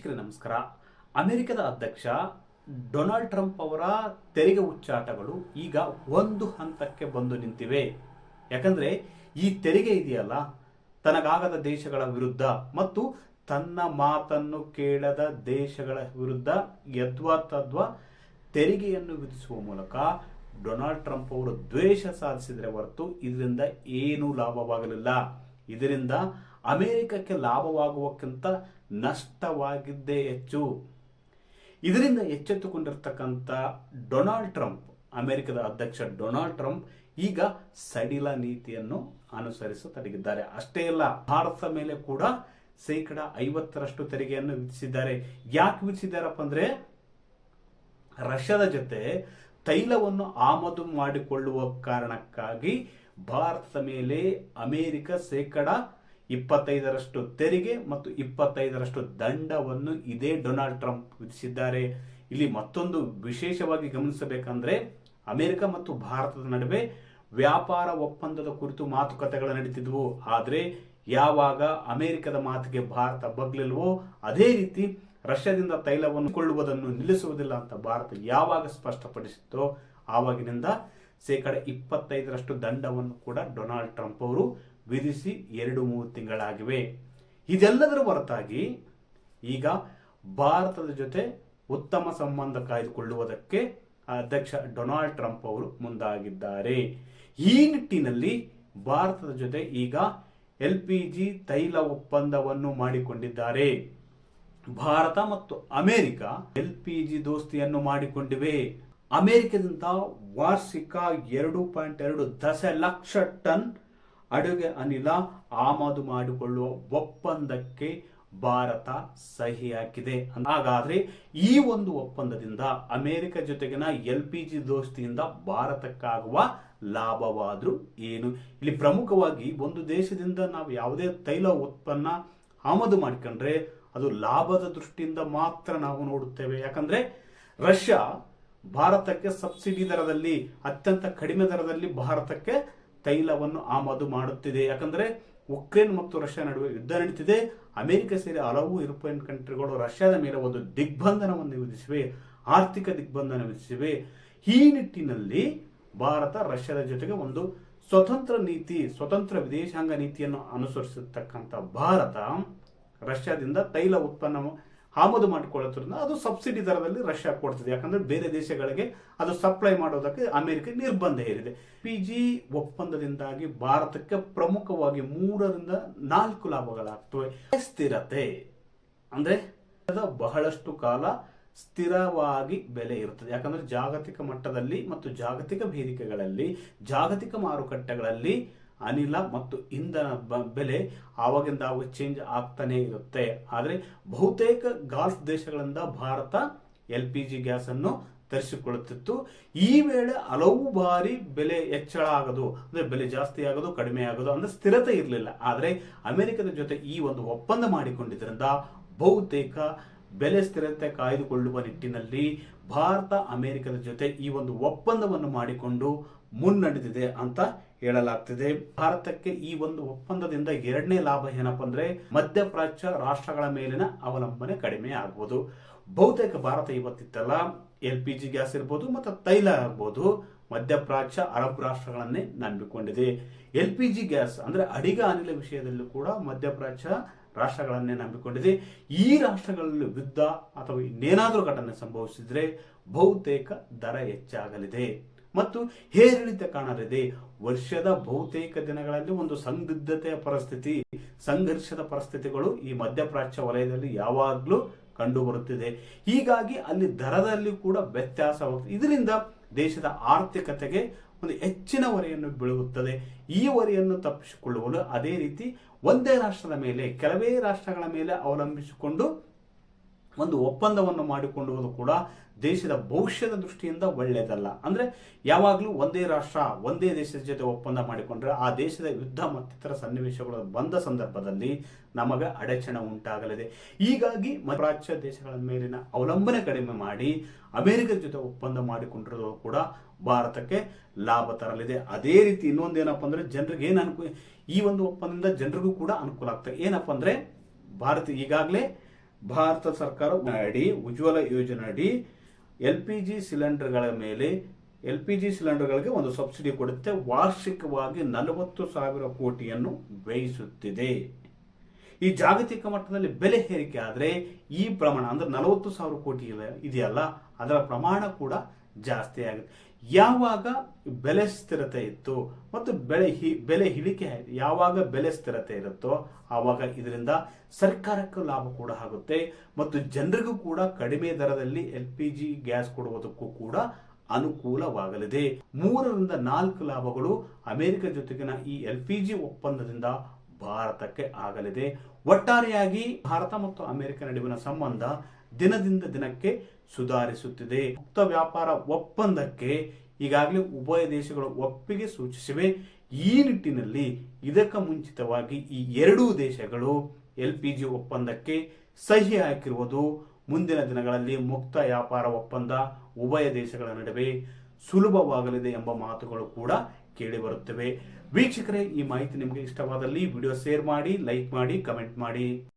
ವೀಕ್ಷಕರೇ ನಮಸ್ಕಾರ. ಅಮೆರಿಕದ ಅಧ್ಯಕ್ಷ ಡೊನಾಲ್ಡ್ ಟ್ರಂಪ್ ಅವರ ತೆರಿಗೆ ಉಚ್ಚಾಟಗಳು ಈಗ ಒಂದು ಹಂತಕ್ಕೆ ಬಂದು ನಿಂತಿವೆ. ಯಾಕಂದ್ರೆ ಈ ತೆರಿಗೆ ಇದೆಯಲ್ಲ, ತನಗಾಗದ ದೇಶಗಳ ವಿರುದ್ಧ ಮತ್ತು ತನ್ನ ಮಾತನ್ನು ಕೇಳದ ದೇಶಗಳ ವಿರುದ್ಧ ಯದ್ವಾ ತದ್ವಾ ತೆರಿಗೆಯನ್ನು ವಿಧಿಸುವ ಮೂಲಕ ಡೊನಾಲ್ಡ್ ಟ್ರಂಪ್ ಅವರು ದ್ವೇಷ ಸಾಧಿಸಿದರೆ ಹೊರತು ಇದರಿಂದ ಏನೂ ಲಾಭವಾಗಲಿಲ್ಲ. ಇದರಿಂದ ಅಮೆರಿಕಕ್ಕೆ ಲಾಭವಾಗುವಕ್ಕಿಂತ ನಷ್ಟವಾಗಿದ್ದೇ ಹೆಚ್ಚು. ಇದರಿಂದ ಎಚ್ಚೆತ್ತುಕೊಂಡಿರ್ತಕ್ಕಂಥ ಡೊನಾಲ್ಡ್ ಟ್ರಂಪ್, ಅಮೆರಿಕದ ಅಧ್ಯಕ್ಷ ಡೊನಾಲ್ಡ್ ಟ್ರಂಪ್ ಈಗ ಸಡಿಲ ನೀತಿಯನ್ನು ಅನುಸರಿಸತೊಡಗಿದ್ದಾರೆ ಅಷ್ಟೇ ಅಲ್ಲ, ಭಾರತದ ಮೇಲೆ ಕೂಡ ಶೇಕಡ ಐವತ್ತರಷ್ಟು ತೆರಿಗೆಯನ್ನು ವಿಧಿಸಿದ್ದಾರೆ. ಯಾಕೆ ವಿಧಿಸಿದಾರಪ್ಪ ಅಂದ್ರೆ, ರಷ್ಯಾದ ಜೊತೆ ತೈಲವನ್ನು ಆಮದು ಮಾಡಿಕೊಳ್ಳುವ ಕಾರಣಕ್ಕಾಗಿ ಭಾರತದ ಮೇಲೆ ಅಮೆರಿಕ ಶೇಕಡ ಇಪ್ಪತ್ತೈದರಷ್ಟು ತೆರಿಗೆ ಮತ್ತು ಇಪ್ಪತ್ತೈದರಷ್ಟು ದಂಡವನ್ನು ಇದೇ ಡೊನಾಲ್ಡ್ ಟ್ರಂಪ್ ವಿಧಿಸಿದ್ದಾರೆ. ಇಲ್ಲಿ ಮತ್ತೊಂದು ವಿಶೇಷವಾಗಿ ಗಮನಿಸಬೇಕಂದ್ರೆ ಅಮೆರಿಕ ಮತ್ತು ಭಾರತದ ನಡುವೆ ವ್ಯಾಪಾರ ಒಪ್ಪಂದದ ಕುರಿತು ಮಾತುಕತೆಗಳು ನಡೀತಿದ್ವು. ಆದರೆ ಯಾವಾಗ ಅಮೆರಿಕದ ಮಾತಿಗೆ ಭಾರತ ಬಗ್ಲಿಲ್ವೋ ಅದೇ ರೀತಿ ರಷ್ಯಾದಿಂದ ತೈಲವನ್ನು ಕೊಳ್ಳುವುದನ್ನು ನಿಲ್ಲಿಸುವುದಿಲ್ಲ ಅಂತ ಭಾರತ ಯಾವಾಗ ಸ್ಪಷ್ಟಪಡಿಸಿತ್ತೋ ಆವಾಗಿನಿಂದ ಶೇಕಡ ಇಪ್ಪತ್ತೈದರಷ್ಟು ದಂಡವನ್ನು ಕೂಡ ಡೊನಾಲ್ಡ್ ಟ್ರಂಪ್ ಅವರು ವಿಧಿಸಿ ಎರಡು ಮೂರು ತಿಂಗಳಾಗಿವೆ. ಇದೆಲ್ಲದರ ಹೊರತಾಗಿ ಈಗ ಭಾರತದ ಜೊತೆ ಉತ್ತಮ ಸಂಬಂಧ ಕಾಯ್ದುಕೊಳ್ಳುವುದಕ್ಕೆ ಅಧ್ಯಕ್ಷ ಡೊನಾಲ್ಡ್ ಟ್ರಂಪ್ ಅವರು ಮುಂದಾಗಿದ್ದಾರೆ. ಈ ನಿಟ್ಟಿನಲ್ಲಿ ಭಾರತದ ಜೊತೆ ಈಗ ಎಲ್ ಪಿ ಜಿ ತೈಲ ಒಪ್ಪಂದವನ್ನು ಮಾಡಿಕೊಂಡಿದ್ದಾರೆ. ಭಾರತ ಮತ್ತು ಅಮೆರಿಕ ಎಲ್ ಪಿ ಜಿ ದೋಸ್ತಿಯನ್ನು ಮಾಡಿಕೊಂಡಿವೆ. ಅಮೆರಿಕದಿಂದ ವಾರ್ಷಿಕ ಎರಡು ಪಾಯಿಂಟ್ ಎರಡು ದಶಲಕ್ಷ ಟನ್ ಅಡುಗೆ ಅನಿಲ ಆಮದು ಮಾಡಿಕೊಳ್ಳುವ ಒಪ್ಪಂದಕ್ಕೆ ಭಾರತ ಸಹಿ ಹಾಕಿದೆ ಹಾಗಾದ್ರೆ ಈ ಒಂದು ಒಪ್ಪಂದದಿಂದ ಅಮೆರಿಕ ಜೊತೆಗಿನ ಎಲ್ ಪಿ ಜಿ ದೋಸ್ತಿಯಿಂದ ಭಾರತಕ್ಕಾಗುವ ಲಾಭವಾದ್ರೂ ಏನು? ಇಲ್ಲಿ ಪ್ರಮುಖವಾಗಿ ಒಂದು ದೇಶದಿಂದ ನಾವು ಯಾವುದೇ ತೈಲ ಉತ್ಪನ್ನ ಆಮದು ಮಾಡ್ಕೊಂಡ್ರೆ ಅದು ಲಾಭದ ದೃಷ್ಟಿಯಿಂದ ಮಾತ್ರ ನಾವು ನೋಡುತ್ತೇವೆ. ಯಾಕಂದ್ರೆ ರಷ್ಯಾ ಭಾರತಕ್ಕೆ ಸಬ್ಸಿಡಿ ದರದಲ್ಲಿ, ಅತ್ಯಂತ ಕಡಿಮೆ ದರದಲ್ಲಿ ಭಾರತಕ್ಕೆ ತೈಲವನ್ನು ಆಮದು ಮಾಡುತ್ತಿದೆ. ಯಾಕಂದ್ರೆ ಉಕ್ರೇನ್ ಮತ್ತು ರಷ್ಯಾ ನಡುವೆ ಯುದ್ಧ ನಡೀತಿದೆ. ಅಮೆರಿಕ ಸೇರಿ ಹಲವು ಯುರೋಪಿಯನ್ ಕಂಟ್ರಿಗಳು ರಷ್ಯಾದ ಮೇಲೆ ಒಂದು ದಿಗ್ಬಂಧನವನ್ನು ವಿಧಿಸಿವೆ, ಆರ್ಥಿಕ ದಿಗ್ಬಂಧನ ವಿಧಿಸಿವೆ. ಈ ನಿಟ್ಟಿನಲ್ಲಿ ಭಾರತ ರಷ್ಯಾದ ಜೊತೆಗೆ ಒಂದು ಸ್ವತಂತ್ರ ನೀತಿ, ಸ್ವತಂತ್ರ ವಿದೇಶಾಂಗ ನೀತಿಯನ್ನು ಅನುಸರಿಸತಕ್ಕಂಥ ಭಾರತ ರಷ್ಯಾದಿಂದ ತೈಲ ಉತ್ಪನ್ನ ಆಮದು ಮಾಡಿಕೊಳ್ಳೋದ್ರಿಂದ ಅದು ಸಬ್ಸಿಡಿ ದರದಲ್ಲಿ ರಷ್ಯಾ ಕೊಡ್ತಿದೆ. ಯಾಕಂದ್ರೆ ಬೇರೆ ದೇಶಗಳಿಗೆ ಅದು ಸಪ್ಲೈ ಮಾಡೋದಕ್ಕೆ ಅಮೆರಿಕ ನಿರ್ಬಂಧ ಹೇರಿದೆ. ಪಿ ಜಿ ಒಪ್ಪಂದದಿಂದಾಗಿ ಭಾರತಕ್ಕೆ ಪ್ರಮುಖವಾಗಿ ಮೂರರಿಂದ ನಾಲ್ಕು ಲಾಭಗಳಾಗ್ತವೆ. ಸ್ಥಿರತೆ ಅಂದ್ರೆ ಬಹಳಷ್ಟು ಕಾಲ ಸ್ಥಿರವಾಗಿ ಬೆಲೆ ಇರುತ್ತದೆ. ಯಾಕಂದ್ರೆ ಜಾಗತಿಕ ಮಟ್ಟದಲ್ಲಿ ಮತ್ತು ಜಾಗತಿಕ ವೇದಿಕೆಗಳಲ್ಲಿ ಜಾಗತಿಕ ಮಾರುಕಟ್ಟೆಗಳಲ್ಲಿ ಅನಿಲ ಮತ್ತು ಇಂಧನ ಬೆಲೆ ಆವಾಗಿಂದ ಆವಾಗ ಚೇಂಜ್ ಆಗ್ತಾನೆ ಇರುತ್ತೆ. ಆದರೆ ಬಹುತೇಕ ಗಾಲ್ಫ್ ದೇಶಗಳಿಂದ ಭಾರತ ಎಲ್ ಪಿ ಜಿ ಗ್ಯಾಸನ್ನು ತರಿಸಿಕೊಳ್ಳುತ್ತಿತ್ತು. ಈ ವೇಳೆ ಹಲವು ಬಾರಿ ಬೆಲೆ ಹೆಚ್ಚಳ ಆಗೋದು, ಅಂದರೆ ಬೆಲೆ ಜಾಸ್ತಿ ಆಗೋದು, ಕಡಿಮೆ ಆಗೋದು ಅಂದರೆ ಸ್ಥಿರತೆ ಇರಲಿಲ್ಲ. ಆದರೆ ಅಮೆರಿಕದ ಜೊತೆ ಈ ಒಂದು ಒಪ್ಪಂದ ಮಾಡಿಕೊಂಡಿದ್ದರಿಂದ ಬಹುತೇಕ ಬೆಲೆ ಸ್ಥಿರತೆ ಕಾಯ್ದುಕೊಳ್ಳುವ ನಿಟ್ಟಿನಲ್ಲಿ ಭಾರತ ಅಮೆರಿಕದ ಜೊತೆ ಈ ಒಂದು ಒಪ್ಪಂದವನ್ನು ಮಾಡಿಕೊಂಡು ಮುನ್ನಡೆದಿದೆ ಅಂತ ಹೇಳಲಾಗ್ತಿದೆ. ಭಾರತಕ್ಕೆ ಈ ಒಂದು ಒಪ್ಪಂದದಿಂದ ಎರಡನೇ ಲಾಭ ಏನಪ್ಪ ಅಂದ್ರೆ ಮಧ್ಯಪ್ರಾಚ್ಯ ರಾಷ್ಟ್ರಗಳ ಮೇಲಿನ ಅವಲಂಬನೆ ಕಡಿಮೆ ಆಗ್ಬೋದು. ಬಹುತೇಕ ಭಾರತ ಇವತ್ತಿತ್ತಲ್ಲ, ಎಲ್ ಪಿ ಜಿ ಗ್ಯಾಸ್ ಇರ್ಬೋದು ಮತ್ತು ತೈಲ ಆಗ್ಬೋದು, ಮಧ್ಯಪ್ರಾಚ್ಯ ಅರಬ್ ರಾಷ್ಟ್ರಗಳನ್ನೇ ನಂಬಿಕೊಂಡಿದೆ. ಎಲ್ ಪಿ ಜಿ ಗ್ಯಾಸ್ ಅಂದ್ರೆ ಅಡಿಗ ಅನಿಲ ವಿಷಯದಲ್ಲೂ ಕೂಡ ಮಧ್ಯಪ್ರಾಚ್ಯ ರಾಷ್ಟ್ರಗಳನ್ನೇ ನಂಬಿಕೊಂಡಿದೆ. ಈ ರಾಷ್ಟ್ರಗಳಲ್ಲಿ ಯುದ್ಧ ಅಥವಾ ಇನ್ನೇನಾದರೂ ಘಟನೆ ಸಂಭವಿಸಿದರೆ ಬಹುತೇಕ ದರ ಹೆಚ್ಚಾಗಲಿದೆ. ಮತ್ತು ಏರಿಳಿತ ಕಾಣಲಿದೆ. ವರ್ಷದ ಬಹುತೇಕ ದಿನಗಳಲ್ಲಿ ಒಂದು ಸಂದಿಗ್ಧತೆಯ ಪರಿಸ್ಥಿತಿ, ಸಂಘರ್ಷದ ಪರಿಸ್ಥಿತಿಗಳು ಈ ಮಧ್ಯಪ್ರಾಚ್ಯ ವಲಯದಲ್ಲಿ ಯಾವಾಗಲೂ ಕಂಡು ಬರುತ್ತಿದೆ ಹೀಗಾಗಿ ಅಲ್ಲಿ ದರದಲ್ಲಿ ಕೂಡ ವ್ಯತ್ಯಾಸವಾಗುತ್ತದೆ. ಇದರಿಂದ ದೇಶದ ಆರ್ಥಿಕತೆಗೆ ಒಂದು ಹೆಚ್ಚಿನ ಹೊರೆಯನ್ನು ಬೀಳುತ್ತದೆ. ಈ ಹೊರೆಯನ್ನು ತಪ್ಪಿಸಿಕೊಳ್ಳುವಲು ಅದೇ ರೀತಿ ಒಂದೇ ರಾಷ್ಟ್ರದ ಮೇಲೆ, ಕೆಲವೇ ರಾಷ್ಟ್ರಗಳ ಮೇಲೆ ಅವಲಂಬಿಸಿಕೊಂಡು ಒಂದು ಒಪ್ಪಂದವನ್ನು ಮಾಡಿಕೊಳ್ಳುವುದು ಕೂಡ ದೇಶದ ಭವಿಷ್ಯದ ದೃಷ್ಟಿಯಿಂದ ಒಳ್ಳೆಯದಲ್ಲ. ಅಂದ್ರೆ ಯಾವಾಗಲೂ ಒಂದೇ ರಾಷ್ಟ್ರ, ಒಂದೇ ದೇಶದ ಜೊತೆ ಒಪ್ಪಂದ ಮಾಡಿಕೊಂಡ್ರೆ ಆ ದೇಶದ ಯುದ್ಧ ಮತ್ತಿತರ ಸನ್ನಿವೇಶಗಳು ಬಂದ ಸಂದರ್ಭದಲ್ಲಿ ನಮಗೆ ಅಡಚಣೆ ಉಂಟಾಗಲಿದೆ. ಹೀಗಾಗಿ ಪ್ರಾಚ್ಯ ದೇಶಗಳ ಮೇಲಿನ ಅವಲಂಬನೆ ಕಡಿಮೆ ಮಾಡಿ ಅಮೆರಿಕದ ಜೊತೆ ಒಪ್ಪಂದ ಮಾಡಿಕೊಂಡಿರೋದು ಕೂಡ ಭಾರತಕ್ಕೆ ಲಾಭ ತರಲಿದೆ. ಅದೇ ರೀತಿ ಇನ್ನೊಂದೇನಪ್ಪ ಅಂದ್ರೆ ಜನರಿಗೆ ಏನು ಅನುಕೂಲ ಈ ಒಂದು ಒಪ್ಪಂದದಿಂದ ಜನರಿಗೂ ಕೂಡ ಅನುಕೂಲ ಆಗ್ತದೆ. ಏನಪ್ಪ ಅಂದ್ರೆ ಭಾರತ ಈಗಾಗಲೇ ಭಾರತ ಸರ್ಕಾರ ಅಡಿ ಉಜ್ವಲ ಯೋಜನೆ ಅಡಿ ಎಲ್ ಪಿ ಜಿ ಸಿಲಿಂಡರ್ಗಳ ಮೇಲೆ ಎಲ್ ಪಿ ಜಿ ಸಿಲಿಂಡರ್ಗಳಿಗೆ ಒಂದು ಸಬ್ಸಿಡಿ ಕೊಡುತ್ತೆ. ವಾರ್ಷಿಕವಾಗಿ ನಲವತ್ತು ಸಾವಿರ ಕೋಟಿಯನ್ನು ವ್ಯಯಿಸುತ್ತಿದೆ. ಈ ಜಾಗತಿಕ ಮಟ್ಟದಲ್ಲಿ ಬೆಲೆ ಏರಿಕೆ ಆದರೆ ಈ ಪ್ರಮಾಣ ಅಂದ್ರೆ ನಲವತ್ತು ಸಾವಿರ ಕೋಟಿ ಇದೆ- ಇದೆಯಲ್ಲ, ಅದರ ಪ್ರಮಾಣ ಕೂಡ ಜಾಸ್ತಿ ಆಗುತ್ತೆ. ಯಾವಾಗ ಬೆಲೆ ಸ್ಥಿರತೆ ಇತ್ತು ಮತ್ತು ಬೆಲೆ ಹಿ- ಬೆಲೆ ಇಳಿಕೆ ಯಾವಾಗ ಬೆಲೆ ಸ್ಥಿರತೆ ಇರುತ್ತೋ ಆವಾಗ ಇದರಿಂದ ಸರ್ಕಾರಕ್ಕೂ ಲಾಭ ಕೂಡ ಆಗುತ್ತೆ ಮತ್ತು ಜನರಿಗೂ ಕೂಡ ಕಡಿಮೆ ದರದಲ್ಲಿ ಎಲ್ ಪಿ ಜಿ ಗ್ಯಾಸ್ ಕೊಡುವುದಕ್ಕೂ ಕೂಡ ಅನುಕೂಲವಾಗಲಿದೆ. ಮೂರರಿಂದ ನಾಲ್ಕು ಲಾಭಗಳು ಅಮೆರಿಕ ಜೊತೆಗಿನ ಈ ಎಲ್ ಪಿ ಜಿ ಒಪ್ಪಂದದಿಂದ ಭಾರತಕ್ಕೆ ಆಗಲಿದೆ. ಒಟ್ಟಾರೆಯಾಗಿ ಭಾರತ ಮತ್ತು ಅಮೆರಿಕ ನಡುವಿನ ಸಂಬಂಧ ದಿನದಿಂದ ದಿನಕ್ಕೆ ಸುಧಾರಿಸುತ್ತಿದೆ. ಮುಕ್ತ ವ್ಯಾಪಾರ ಒಪ್ಪಂದಕ್ಕೆ ಈಗಾಗಲೇ ಉಭಯ ದೇಶಗಳು ಒಪ್ಪಿಗೆ ಸೂಚಿಸಿವೆ. ಈ ನಿಟ್ಟಿನಲ್ಲಿ ಇದಕ್ಕೆ ಮುಂಚಿತವಾಗಿ ಈ ಎರಡೂ ದೇಶಗಳು ಎಲ್ ಪಿ ಜಿ ಒಪ್ಪಂದಕ್ಕೆ ಸಹಿ ಹಾಕಿರುವುದು. ಮುಂದಿನ ದಿನಗಳಲ್ಲಿ ಮುಕ್ತ ವ್ಯಾಪಾರ ಒಪ್ಪಂದ ಉಭಯ ದೇಶಗಳ ನಡುವೆ ಸುಲಭವಾಗಲಿದೆ ಎಂಬ ಮಾತುಗಳು ಕೂಡ ಕೇಳಿಬರುತ್ತವೆ. ವೀಕ್ಷಕರೇ, ಈ ಮಾಹಿತಿ ನಿಮಗೆ ಇಷ್ಟವಾದಲ್ಲಿ ವಿಡಿಯೋ ಶೇರ್ ಮಾಡಿ, ಲೈಕ್ ಮಾಡಿ, ಕಮೆಂಟ್ ಮಾಡಿ.